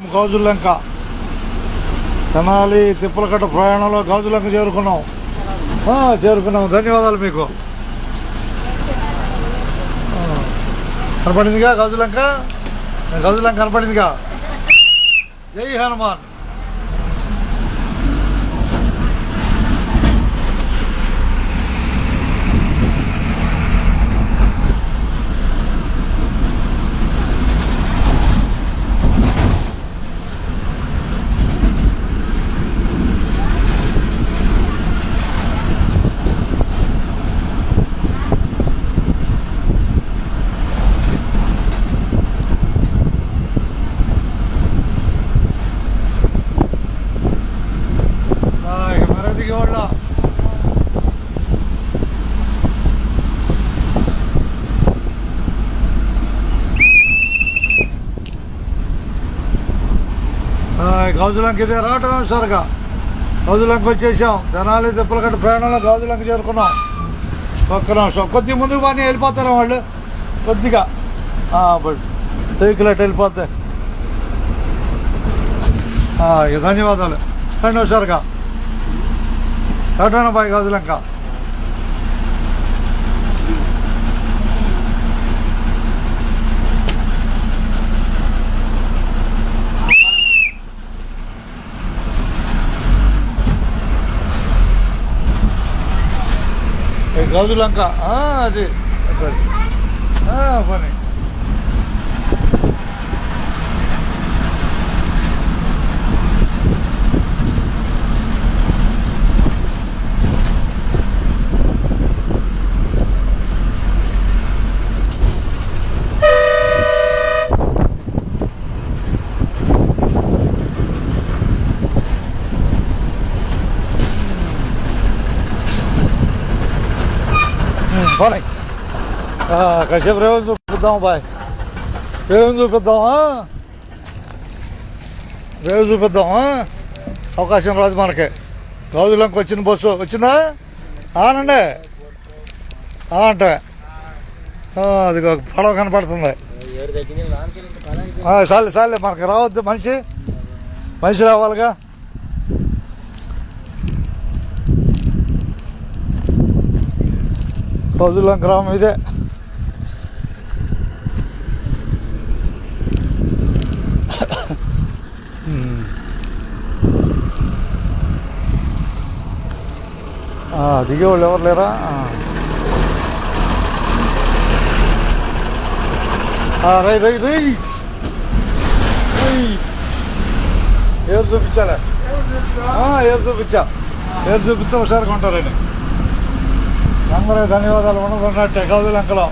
గాజులంక తెనాలి తిప్పలకట్ట ప్రయాణంలో గాజులంక చేరుకున్నాం. చేరుకున్నాం. ధన్యవాదాలు మీకు. కనపడిందిగా గాజులంక గాజులంక కనపడిందిగా? జై హనుమాన్. ఇక మరో ఇదే రావటం సరిగా? గాజులంక వచ్చేసాం. జనాలు తిప్పలకట్ట ప్రయాణంలో గాజులంక చేరుకున్నాం. ఒక్క నిమిషం. ముందుకు కానీ వెళ్ళిపోతారు వాళ్ళు? కొద్దిగా. వెహికల్ అటు వెళ్ళిపోతాయి ధన్యవాదాలు. రెండు హుషారుగా టాటానా బాయ్ గాజులంక ఏ గాజులంక ఆ, అది అది. ఆ, పని కాసేపు రేవు చూపిద్దాం బాయ్ రేవు చూపిద్దామా రేవు చూపిద్దామా అవకాశం రాదు మనకి గాజులంక వచ్చింది బస్సు వచ్చిందా ఆనండి ఆ అంటే అది పడవ కనపడుతుంది చాలే చాలే మనకి రావద్దు మనిషి. మనిషి రావాలిగా. రోజులం గ్రామం ఇదే. ఆ, దిగేవాళ్ళు ఎవరు లేరా? రై రై రై. ఏరు చూపించాలే. ఏరు చూపించా. ఏరు చూపిస్తే ఒకసారి కొంటారని అందరూ ధన్యవాదాలు. ఉండదు అన్నట్టే గౌదులంకలో